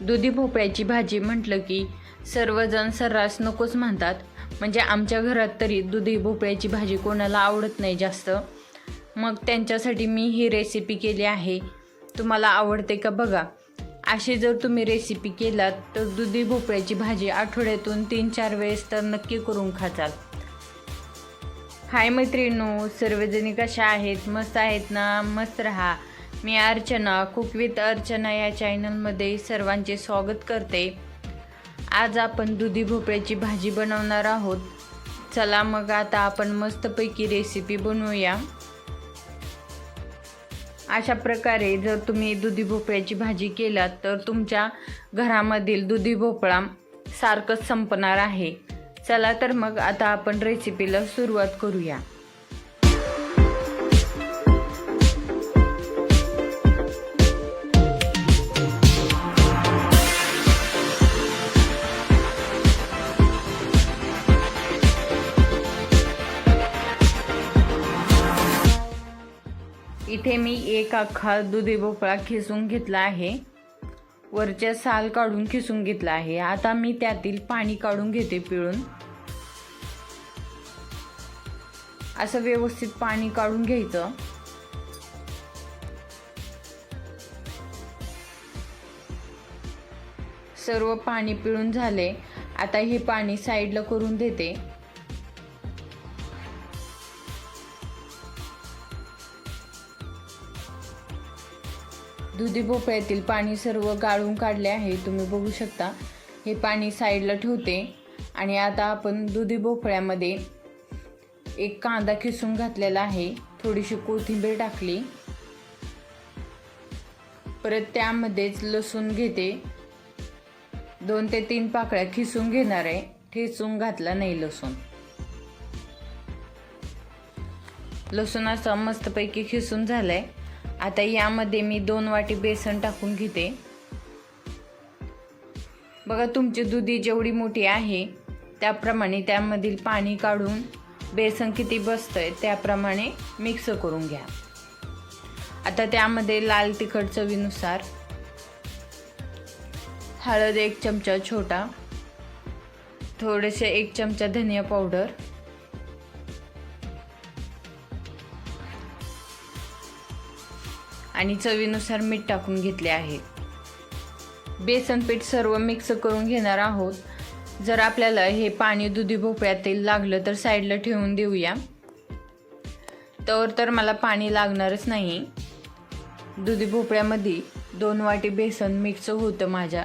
दुधी भोपळ्याची भाजी म्हटलं की सर्वजण सर्रास नकोच म्हणतात. म्हणजे आमच्या घरात तरी दुधी भोपळ्याची भाजी कोणाला आवडत नाही जास्त. मग त्यांच्यासाठी मी ही रेसिपी केली आहे. तुम्हाला आवडते का बघा. अशी जर तुम्ही रेसिपी केलात तर दुधी भोपळ्याची भाजी आठवड्यातून तीन चार वेळेस तर नक्की करून खाचाल. हाय मैत्रिणू सर्वजणी कशा आहेत? मस्त आहेत ना? मस्त राहा. मी अर्चना कुक विथ अर्चना या चॅनलमध्ये सर्वांचे स्वागत करते. आज आपण दुधी भोपळ्याची भाजी बनवणार आहोत. चला मग आता आपण मस्तपैकी रेसिपी बनवूया. अशा प्रकारे जर तुम्ही दुधी भोपळ्याची भाजी केलात तर तुमच्या घरामधील दुधी भोपळा सारखंच संपणार आहे. चला तर मग आता आपण रेसिपीला सुरुवात करूया. एक अख्खा दुधी भोपळा खिसून घेतला आहे. वरच्या साल काढून खिसून घेतला आहे. आता मी त्यातील पाणी काढून घेते पिळून. असं व्यवस्थित पाणी काढून घ्यायचं. सर्व पाणी पिळून झाले. आता हे पाणी साईडला करून देते. दुधी भोपळ्यातील पाणी सर्व गाळून काढले आहे. तुम्ही बघू शकता हे पाणी साईडला ठेवते आणि आता आपण दुधी भोपळ्यामध्ये एक कांदा खिसून घातलेला आहे. थोडीशी कोथिंबीर टाकली. परत त्यामध्येच लसूण घेते. दोन ते तीन पाकळ्या खिसून घेणार आहे. ठेचून घातला नाही लसूण. लसूण असा मस्तपैकी खिसून झालाय. आता यामध्ये मी दोन वाटी बेसन टाकून घेते. बघा तुमची दुधी जेवढी मोठी आहे त्याप्रमाणे त्यामधील पाणी काढून बेसन किती बसतंय त्याप्रमाणे मिक्स करून घ्या. आता त्यामध्ये लाल तिखट चवीनुसार हळद एक चमचा छोटा थोडेसे एक चमचा धनिया पावडर आणि चवीनुसार मीठ टाकून घेतले आहे. बेसन पीठ सर्व मिक्स करून घेणार आहोत. जर आपल्याला हे पाणी दुधी भोपळ्यातील लागलं तर साईडला ठेवून देऊया. तर तर मला पाणी लागणारच नाही. दुधी भोपळ्यामध्ये दोन वाटी बेसन मिक्स होतं माझ्या.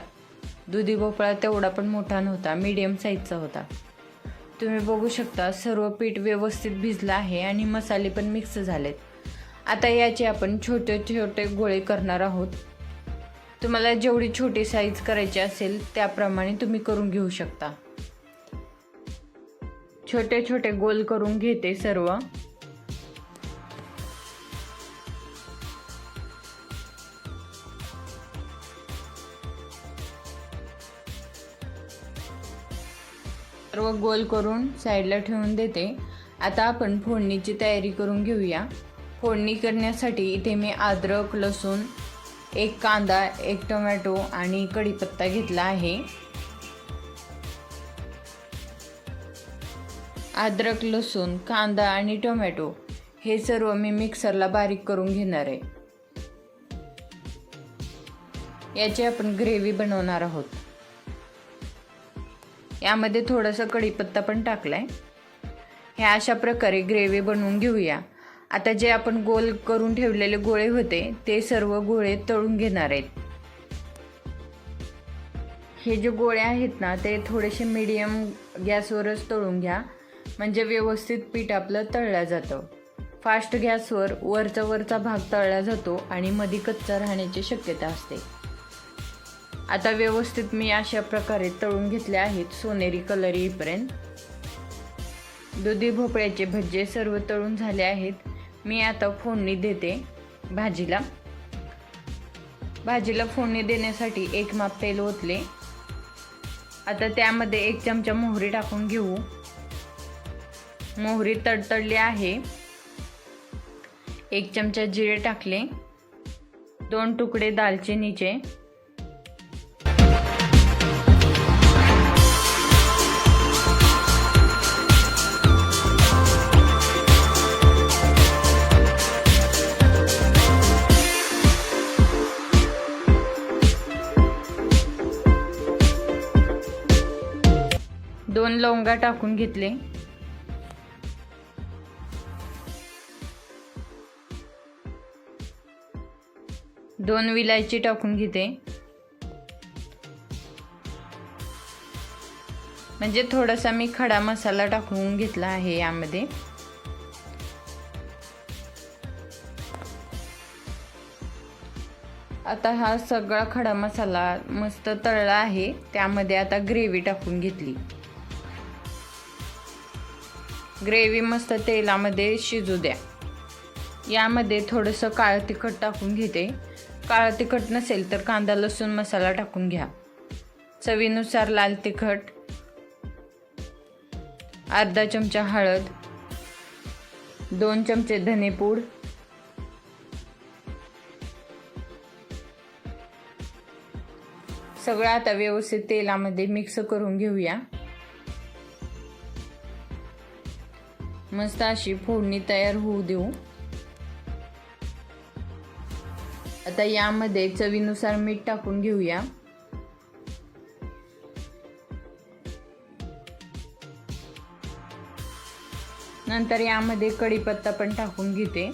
दुधी भोपळा तेवढा पण मोठा नव्हता मीडियम साईजचा होता. तुम्ही बघू शकता सर्व पीठ व्यवस्थित भिजलं आहे आणि मसाले पण मिक्स झालेत. आता याचे आपण छोटे छोटे गोळे करणार आहोत. तुम्हाला जेवढी छोटी साईज करायची असेल त्याप्रमाणे तुम्ही करून घेऊ शकता. छोटे छोटे गोल करून घेते सर्व. सर्व गोल करून साईडला ठेवून देते. आता आपण फोडणीची तयारी करून घेऊया. फोडणी करण्यासाठी इथे मी अद्रक लसूण एक कांदा एक टोमॅटो आणि कढीपत्ता घेतला आहे. अद्रक लसूण कांदा आणि टोमॅटो हे सर्व मी मिक्सरला बारीक करून घेणार आहे. याची आपण ग्रेव्ही बनवणार आहोत. यामध्ये थोडंसं कढीपत्ता पण टाकलाय. हे अशा प्रकारे ग्रेव्ही बनवून घेऊया. आता जे आपण गोल करून ठेवलेले गोळे होते ते सर्व गोळे तळून घेणार आहेत. हे जे गोळे आहेत ना ते थोडेसे मीडियम गॅसवरच तळून घ्या. म्हणजे व्यवस्थित पीठ आपलं तळलं जातं. फास्ट गॅसवर वरचा वरचा भाग तळला जातो आणि मध्ये कच्चा राहण्याची शक्यता असते. आता व्यवस्थित मी अशा प्रकारे तळून घेतले आहेत सोनेरी कलर येईपर्यंत. दुधी भोपळ्याचे भज्जे सर्व तळून झाले आहेत. मी आता फोडणी देते भाजीला. भाजीला फोडणी देण्यासाठी एक माप तेल ओतले. आता त्यामध्ये एक चमचा मोहरी टाकून घेऊ. मोहरी तडतडली आहे. एक चमचा जिरे टाकले. दोन तुकडे दालचिनीचे. दोन लवंगा टाकून घेतले. दोन विलायची टाकून घेते. म्हणजे थोडासा मी खडा मसाला टाकून घेतला आहे यामध्ये. आता हा सगळा खडा मसाला मस्त तळला आहे. त्यामध्ये आता ग्रेव्ही टाकून घेतली. ग्रेव्ही मस्त तेलामध्ये शिजू द्या. यामध्ये थोडंसं काळं तिखट टाकून घेते. काळं तिखट नसेल तर कांदा लसूण मसाला टाकून घ्या. चवीनुसार लाल तिखट अर्धा चमचा हळद दोन चमचे धनेपूड सगळं आता व्यवस्थित तेलामध्ये मिक्स करून घेऊया. मस्त अशी फोडणी तयार होऊ देऊ. आता यामध्ये चवीनुसार मीठ टाकून घेऊया. नंतर यामध्ये कढीपत्ता पण टाकून घेते.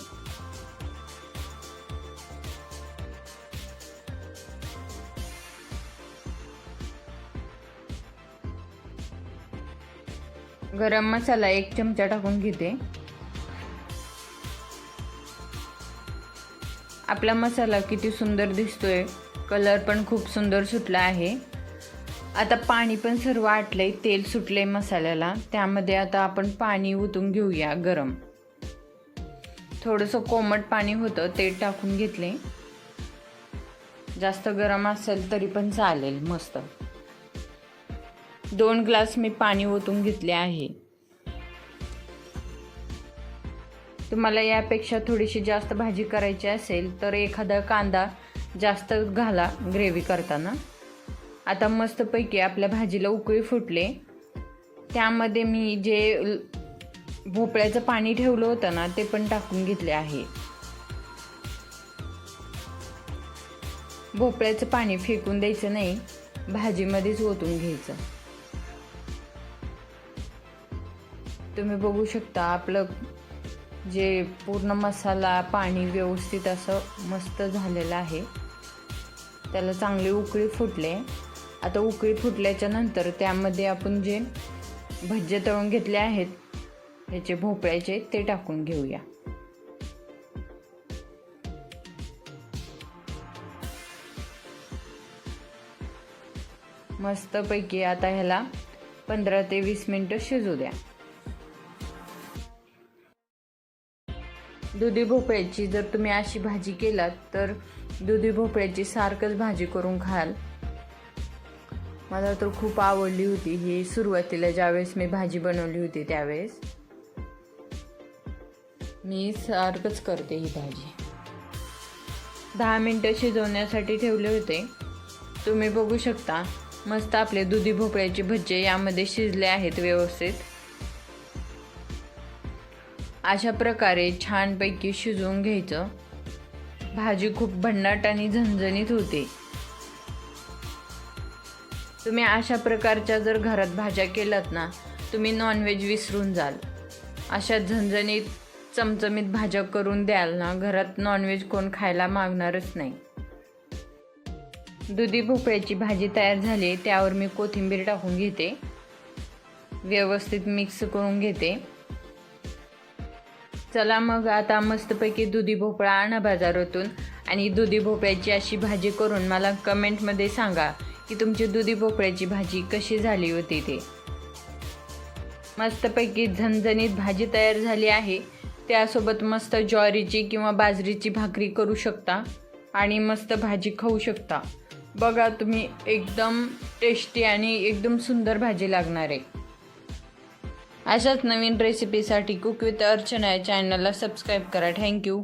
गरम मसाला एक चमचा टाकून घेते. आपला मसाला किती सुंदर दिसतोय. कलर पण खूप सुंदर सुटला आहे. आता पाणी पण सर्व आटलंय तेल सुटलंय मसाल्याला. त्यामध्ये आता आपण पाणी ओतून घेऊया गरम. थोडंसं कोमट पाणी होतं ते टाकून घेतले. जास्त गरम असेल तरी पण चालेल मस्त. दोन ग्लास मी पाणी ओतून घेतले आहे. तुम्हाला यापेक्षा थोडीशी जास्त भाजी करायची असेल तर एखादा कांदा जास्त घाला ग्रेव्ही करताना. आता मस्तपैकी आपल्या भाजीला उकळी फुटले. त्यामध्ये मी जे भोपळ्याचं पाणी ठेवलं होतं ना ते पण टाकून घेतले आहे. भोपळ्याचं पाणी फेकून द्यायचं नाही भाजीमध्येच ओतून घ्यायचं. तुम्ही बघू शकता आपलं जे पूर्ण मसाला पाणी व्यवस्थित असं मस्त झालेलं आहे. त्याला चांगली उकळी फुटले. आता उकळी फुटल्याच्या नंतर त्यामध्ये आपण जे भज्जे तळून घेतले आहेत ह्याचे भोपळ्याचे ते टाकून घेऊया. मस्तपैकी आता ह्याला पंधरा ते वीस मिनटं शिजू द्या. दुधी भोपळ्याची जर तुम्ही अशी भाजी केलात तर दुधी भोपळ्याची सारखंच भाजी करून खाल. मला तर खूप आवडली होती ही सुरुवातीला ज्यावेळेस मी भाजी बनवली होती त्यावेळेस. मी सारखंच करते ही भाजी. दहा मिनटं शिजवण्यासाठी ठेवले होते. तुम्ही बघू शकता मस्त आपले दुधी भोपळ्याचे भज्जे यामध्ये शिजले आहेत व्यवस्थित. अशा प्रकारे छानपैकी शिजवून घ्यायचं. भाजी खूप भन्नाट आणि झणझणीत होते. तुम्ही अशा प्रकारच्या जर घरात भाज्या केलात ना तुम्ही नॉनव्हेज विसरून जाल. अशा झणझणीत चमचमीत भाज्या करून द्याल ना घरात नॉनव्हेज कोण खायला मागणारच नाही. दुधी भोपळ्याची भाजी तयार झाली त्यावर मी कोथिंबीर टाकून घेते. व्यवस्थित मिक्स करून घेते. चला मग आता मस्तपैकी दुधी भोपळा आणा बाजारातून. आणि दुधी भोपळ्याची अशी भाजी करून मला कमेंटमध्ये सांगा की तुमची दुधी भोपळ्याची भाजी कशी झाली होती ते. मस्तपैकी झणझणीत भाजी तयार झाली आहे. त्यासोबत मस्त ज्वारीची किंवा बाजरीची भाकरी करू शकता आणि मस्त भाजी खाऊ शकता. बघा तुम्ही एकदम टेस्टी आणि एकदम सुंदर भाजी लागणार आहे. अशाच नवीन रेसिपीसाठी कुक विथ अर्चना या चॅनलला सबस्क्राईब करा. थँक्यू